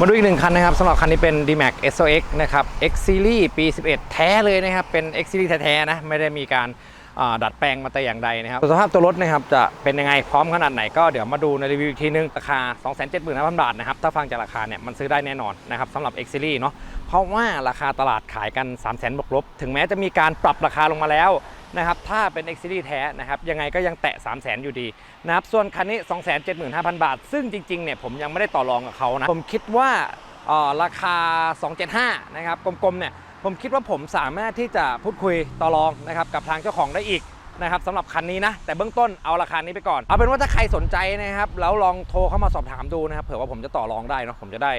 มาดูอีกหนึ่งคันนะครับสำหรับคันนี้เป็น D-Max SOX นะครับ X Series ปี 11 แท้เลยนะครับ เป็น X Series แท้ๆนะ ไม่ได้มีการดัดแปลงมาแต่อย่างใดนะครับสภาพตัวรถนะครับจะเป็นยังไงพร้อมขนาดไหนก็เดี๋ยวมาดูในรีวิวอีกทีนึง ราคา 275,000 บาทนะครับ ถ้าฟังจากราคาเนี่ยมันซื้อได้แน่นอนนะครับสำหรับ X Series เนาะเพราะว่าราคาตลาดขายกัน 300,000บวกลบ ถึงแม้จะมีการปรับราคาลงมาแล้ว นะครับถ้าเป็น X Series แท้นะครับยังไงก็ยังแตะ 300,000 อยู่ดีนะครับส่วนคันนี้ 275,000 บาท ซึ่งจริงๆเนี่ยผมยังไม่ได้ต่อรองกับเขานะผมคิดว่าออราคา 275 นะครับกลมๆเนี่ยผมคิดว่าผมสามารถที่จะพูดคุยต่อรองนะครับกับทางเจ้าของได้อีกนะครับสำหรับคันนี้นะ แต่เบื้องต้นเอาราคานี้ไปก่อน เอาเป็นว่าถ้าใครสนใจนะครับแล้วลองโทรเข้ามาสอบถามดูนะครับเผื่อว่าผมจะต่อรองได้เนาะผมจะได้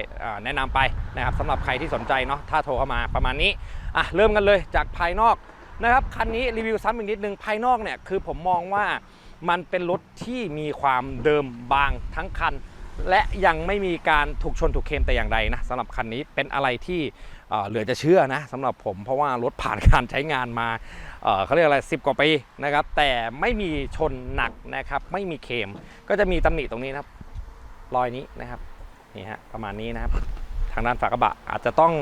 แนะนำไปนะครับสำหรับใครที่สนใจเนาะถ้าโทรเข้ามาประมาณนี้อะเริ่มกันเลยจากภายนอก นะครับคันนี้รีวิวซ้ำอีกนิดนึงภายนอกเนี่ยคือผมมองว่ามันเป็นรถที่มีความเดิมบางทั้งคัน และยังไม่มีการถูกชนถูกเคมแต่อย่างใดนะสำหรับคันนี้เป็นอะไรที่เเหลือจะเชื่อนะสำหรับผมเพราะว่ารถผ่านการใช้งานมาเเขาเรียกอะไรสิบกว่าปีนะครับ แต่ไม่มีชนหนักนะครับ ไม่มีเคมก็จะมีตำหนิตรงนี้นะครับ รอยนี้นะครับนี่ฮะประมาณนี้นะครับางด้านฝากระบะ อาจจะต้อง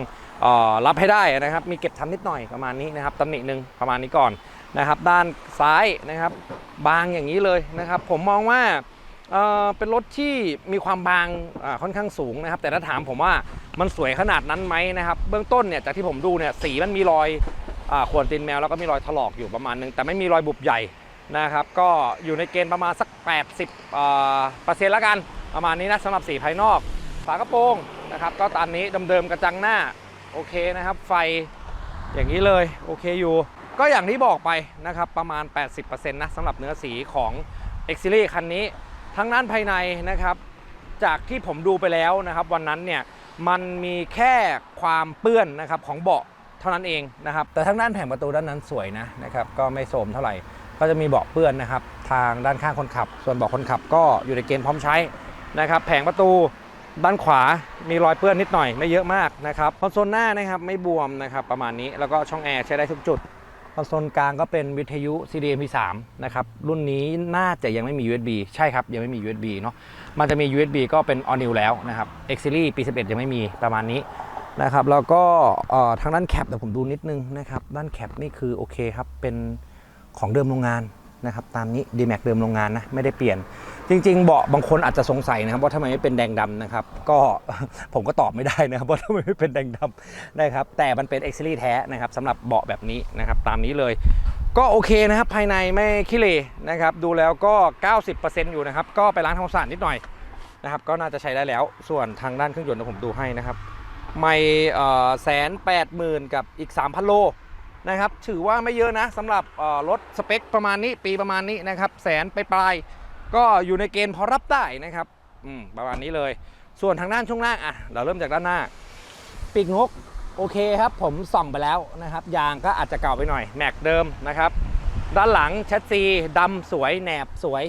ออรับให้ได้นะครับ มีเก็บทำนิดหน่อยประมาณนี้นะครับตำหนิหนึ่งประมาณนี้ก่อนนะครับ ด้านซ้ายนะครับ บางอย่างนี้เลยนะครับ ผมมองว่าเเป็นรถที่มีความบางค่อนข้างสูงนะครับ แต่ถ้าถามผมว่ามันสวยขนาดนั้นไหมนะครับ เบื้องต้นเนี่ยจากที่ผมดูเนี่ยสีมันมีรอยอขวนตีนแมวแล้วก็มีรอยถลอกอยู่ประมาณนึงแต่ไม่มีรอยบุบใหญ่นะครับ ก็อยู่ในเกณฑ์ประมาณสัก 80เอ่อเปอร์เซ็นต์ละกันประมาณนี้นะสำหรับสีภายนอก ฝากระโปรงนะครับ ก็ตามนี้เดิมๆกระจังหน้าโอเคนะครับ ไฟอย่างนี้เลยโอเคอยู่ ก็อย่างที่บอกไปนะครับประมาณ 80%นะสำหรับเนื้อสีของ X Series คันนี้ ทั้งด้านภายในนะครับ จากที่ผมดูไปแล้วนะครับ วันนั้นเนี่ยมันมีแค่ความเปื้อนนะครับของเบาะเท่านั้นเองนะครับ แต่ทั้งด้านแผงประตูด้านนั้นสวยนะนะครับ ก็ไม่โสมเท่าไหร่ ก็จะมีเบาะเปื้อนนะครับ ทางด้านข้างคนขับ ส่วนเบาะคนขับก็อยู่ในเกณฑ์พร้อมใช้นะครับ แผงประตู ด้านขวามีรอยเปื้อนนิดหน่อยไม่เยอะมากนะครับคอนโซลหน้านะครับไม่บวมนะครับประมาณนี้แล้วก็ช่องแอร์ใช้ได้ทุกจุดคอนโซลกลางก็เป็นวิทยุ CD MP3 นะครับรุ่นนี้น่าจะยังไม่มี USB ใช่ครับ ยังไม่มี USB เนาะมันจะมี USB ก็เป็น All New แล้วนะครับ X Series ปี 11 ยังไม่มีประมาณนี้นะครับแล้วก็ทางด้านแคปเดี๋ยวผมดูนิดนึงนะครับด้านแคปนี่คือโอเคครับเป็นของเดิมโรงงาน นะครับตามนี้ D-Max เดิมโรงงานนะไม่ได้เปลี่ยน จริง ๆ เบาะบางคนอาจจะสงสัยนะครับว่าทำไมไม่เป็นแดงดำนะครับก็ผมก็ตอบไม่ได้นะครับว่าทำไมไม่เป็นแดงดำนะครับแต่มันเป็น X Series แท้นะครับสำหรับเบาะแบบนี้นะครับตามนี้เลย ก็โอเคนะครับภายในไม่ขี้เลนะครับดูแล้วก็ 90%อยู่นะครับก็ไปล้างทำความสะอาดนิดหน่อยนะครับก็น่าจะใช้ได้แล้วส่วนทางด้านเครื่องยนต์ผมดูให้นะครับไม่แสนแปดหมื่นกับอีก 3,000 โล นะครับถือว่าไม่เยอะนะสำหรับรถสเปคประมาณนี้ปีประมาณนี้นะครับแสนไปปลายก็อยู่ในเกณฑ์พอรับได้นะครับประมาณนี้เลย ส่วนทางด้านช่วงล่างอะเราเริ่มจากด้านหน้า ปีกนกโอเคครับ ผมส่องไปแล้วนะครับ ยางก็อาจจะเก่าไปหน่อยแม็กเดิมนะครับ ด้านหลังแชสซีดำสวยแหนบสวย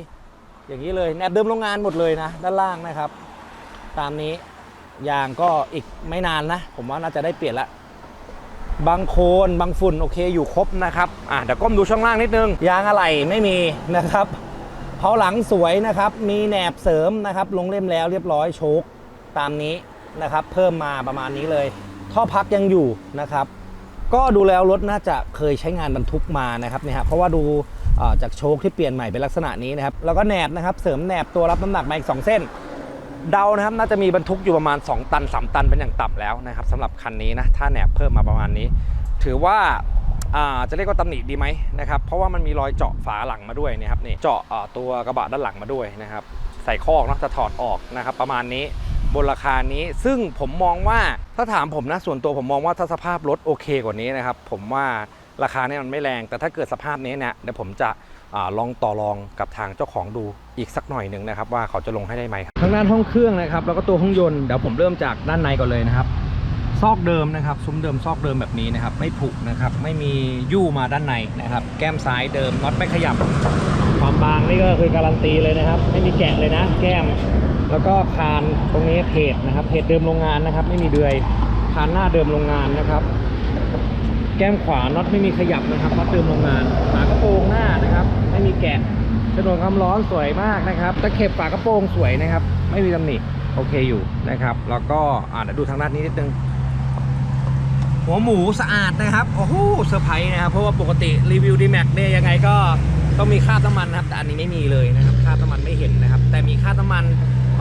อย่างนี้เลยแหนบเดิมโรงงานหมดเลยนะ ด้านล่างนะครับ ตามนี้ยางก็อีกไม่นานนะ ผมว่าน่าจะได้เปลี่ยนละ บางโคนบางฝุ่นโอเคอยู่ครบนะครับอะเดี๋ยวก้มดูช่องล่างนิดนึง ยางอะไรไม่มีนะครับเพาหลังสวยนะครับ มีแหนบเสริมนะครับ ลงเล่มแล้วเรียบร้อยโชคตามนี้นะครับ เพิ่มมาประมาณนี้เลย ท่อพักยังอยู่นะครับ ก็ดูแล้วรถน่าจะเคยใช้งานบรรทุกมานะครับเนี่ยฮะเพราะว่าดูจากโชคที่เปลี่ยนใหม่เป็นลักษณะนี้นะครับ แล้วก็แหนบนะครับ เสริมแหนบตัวรับน้ำหนักมาอีกสองเส้น เดานะครับน่าจะมีบรรทุกอยู่ประมาณ 2 ตัน 3 ตันเป็นอย่างต่ำแล้วนะครับสำหรับคันนี้นะถ้าแหนบเพิ่มมาประมาณนี้ ถือว่าาจะเรียกว่าตำหนิดีไหมนะครับเพราะว่ามันมีรอยเจาะฝาหลังมาด้วยนะครับนี่เจาะตัวกระบะด้านหลังมาด้วยนะครับใส่คอกเนาะจะถอดออกนะครับประมาณนี้บนราคานี้ซึ่งผมมองว่าถ้าถามผมนะส่วนตัวผมมองว่าถ้าสภาพรถโอเคกว่านี้นะครับผมว่าราคาเนี่ยมันไม่แรงแต่ถ้าเกิดสภาพนี้เนี่ยเดี๋ยวผมจะ ลองต่อรองกับทางเจ้าของดูอีกสักหน่อยหนึ่งนะครับ ว่าเขาจะลงให้ได้ไหมทางด้านห้องเครื่องนะครับ แล้วก็ตัวห้องยนต์เดี๋ยวผมเริ่มจากด้านในก่อนเลยนะครับ ซอกเดิมนะครับ ซุ้มเดิมซอกเดิมแบบนี้นะครับ ไม่ผุนะครับ ไม่มียู่มาด้านในนะครับ แก้มซ้ายเดิมน็อตไม่ขยับ ความบางนี่ก็คือการันตีเลยนะครับ ไม่มีแกะเลยนะ แก้ม แล้วก็คานตรงนี้เพจนะครับเพจเดิมโรงงานนะครับ ไม่มีเดือยคานหน้าเดิมโรงงานนะครับ แก้มขวาน็อตไม่มีขยับนะครับน็อตเดิมโรงงานฝากระโปรงหน้านะครับ ไม่มีแกะชนวนความร้อนสวยมากนะครับตะเข็บฝากระโปรงสวยนะครับ ไม่มีตำหนิโอเคอยู่นะครับ แล้วก็อ่าเดี๋ยวดูทางด้านนี้นิดนึงหัวหมูสะอาดนะครับโอ้โหเซอร์ไพรส์นะครับเพราะว่าปกติรีวิวดีแม็กเนี่ยยังไงก็ต้องมีค่าน้ำมันนะครับแต่อันนี้ไม่มีเลยนะครับค่าน้ำมันไม่เห็นนะครับ แต่มีค่าน้ำมัน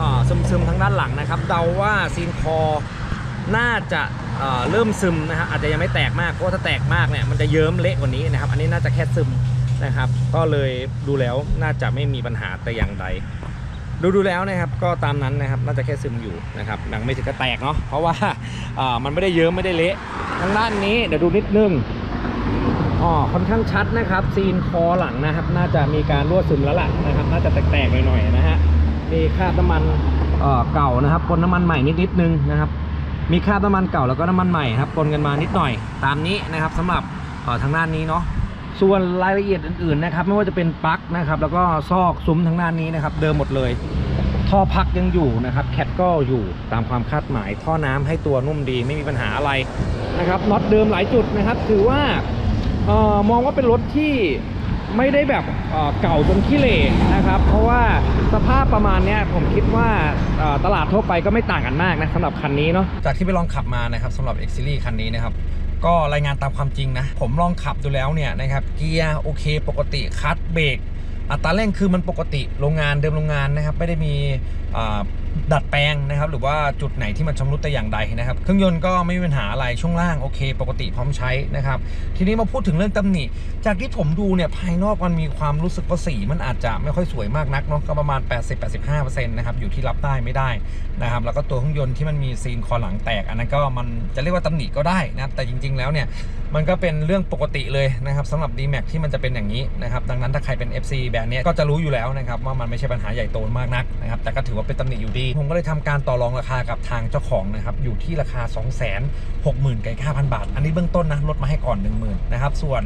อ่อซึมๆทางด้านหลังนะครับ เดาว่าซีนคอ น่าจะเเริ่มซึมนะครับอาจจะยังไม่แตกมากเพราะถ้าแตกมากเนี่ยมันจะเยิ้มเละกว่านี้นะครับ อันนี้น่าจะแค่ซึมนะครับ ก็เลยดูแล้วน่าจะไม่มีปัญหาแต่อย่างใดดูดูแล้วนะครับก็ตามนั้นนะครับน่าจะแค่ซึมอยู่นะครับยังไม่ถึงกับแตกเนาะเพราะว่าามันไม่ได้เยิ้มไม่ได้เละทางด้านนี้เดี๋ยวดูนิดนึงอ๋อค่อนข้างชัดนะครับ ซีนคอหลังนะครับ น่าจะมีการรั่วซึมแล้วล่ะนะครับ น่าจะแตกๆหน่อยๆนะฮะมีคราบน้ำมันเก่านะครับปนน้ำมันใหม่นิดนิดนึงนะครับ มีคราบน้ำมันเก่าแล้วก็น้ำมันใหม่ครับปนกันมานิดหน่อยตามนี้นะครับสำหรับทางด้านนี้เนาะส่วนรายละเอียดอื่นๆนะครับไม่ว่าจะเป็นปลั๊กนะครับแล้วก็ซอกซุ้มทางด้านนี้นะครับ เดิมหมดเลย ท่อพักยังอยู่นะครับแคทก็อยู่ตามความคาดหมาย ท่อน้ำให้ตัวนุ่มดีไม่มีปัญหาอะไรนะครับน็อตเดิมหลายจุดนะครับ ถือว่าออมองว่าเป็นรถที่ไม่ได้แบบเเก่าจนขี้เหร่นะครับ เพราะว่า สภาพประมาณเนี้ยผมคิดว่าตลาดทั่วไปก็ไม่ต่างกันมากนะสำหรับคันนี้เนาะจากที่ไปลองขับมานะครับสำหรับ X Series คันนี้นะครับก็รายงานตามความจริงนะ ผมลองขับดูแล้วเนี่ยนะครับเกียร์โอเค ปกติคัดเบรกอัตราเร่งคือมันปกติโรงงานเดิมโรงงานนะครับ ไม่ได้มีอ่า ดัดแปลงนะครับ หรือว่าจุดไหนที่มันชำรุดแต่อย่างใดนะครับ เครื่องยนต์ก็ไม่มีปัญหาอะไรช่วงล่างโอเค ปกติพร้อมใช้นะครับ ทีนี้มาพูดถึงเรื่องตำหนิ จากที่ผมดูเนี่ยภายนอกมันมีความรู้สึกว่าสีมันอาจจะไม่ค่อยสวยมากนักเนาะก็ประมาณ 80-85%นะครับอยู่ที่รับได้ไม่ได้นะครับ แล้วก็ตัวเครื่องยนต์ที่มันมีซีนคอหลังแตก อันนั้นก็มันจะเรียกว่าตำหนิก็ได้นะแต่จริง ๆ แล้วเนี่ยมันก็เป็นเรื่องปกติเลยนะครับสำหรับ D-Max ที่มันจะเป็นอย่างนี้นะครับดังนั้นถ้าใครเป็น FC แบรนด์นี้ก็จะรู้อยู่แล้วนะครับว่ามันไม่ใช่ปัญหาใหญ่โตมากนักนะครับแต่ก็ถือว่าเป็นตำหนิอยู่ดีผมก็เลยทำการต่อรองราคากับทางเจ้าของนะครับอยู่ที่ราคา 2 6 0 0 0 0กับ5,000บาท อันนี้เบื้องต้นนะลดมาให้ก่อน 10,000นะครับส่วน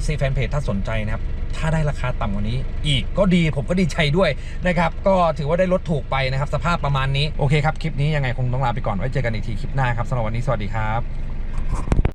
FC Fanpage ถ้าสนใจนะครับถ้าได้ราคาต่ำกว่านี้ อีกก็ดีผมก็ดีใจด้วยนะครับก็ถือว่าได้ลดถูกไปนะครับสภาพประมาณนี้โอเคครับคลิปนี้ยังไงคงต้องลาไปก่อนไว้เจอกันอีกทีคลิปหน้าครับสำหรับวันนี้สวัสดีครับ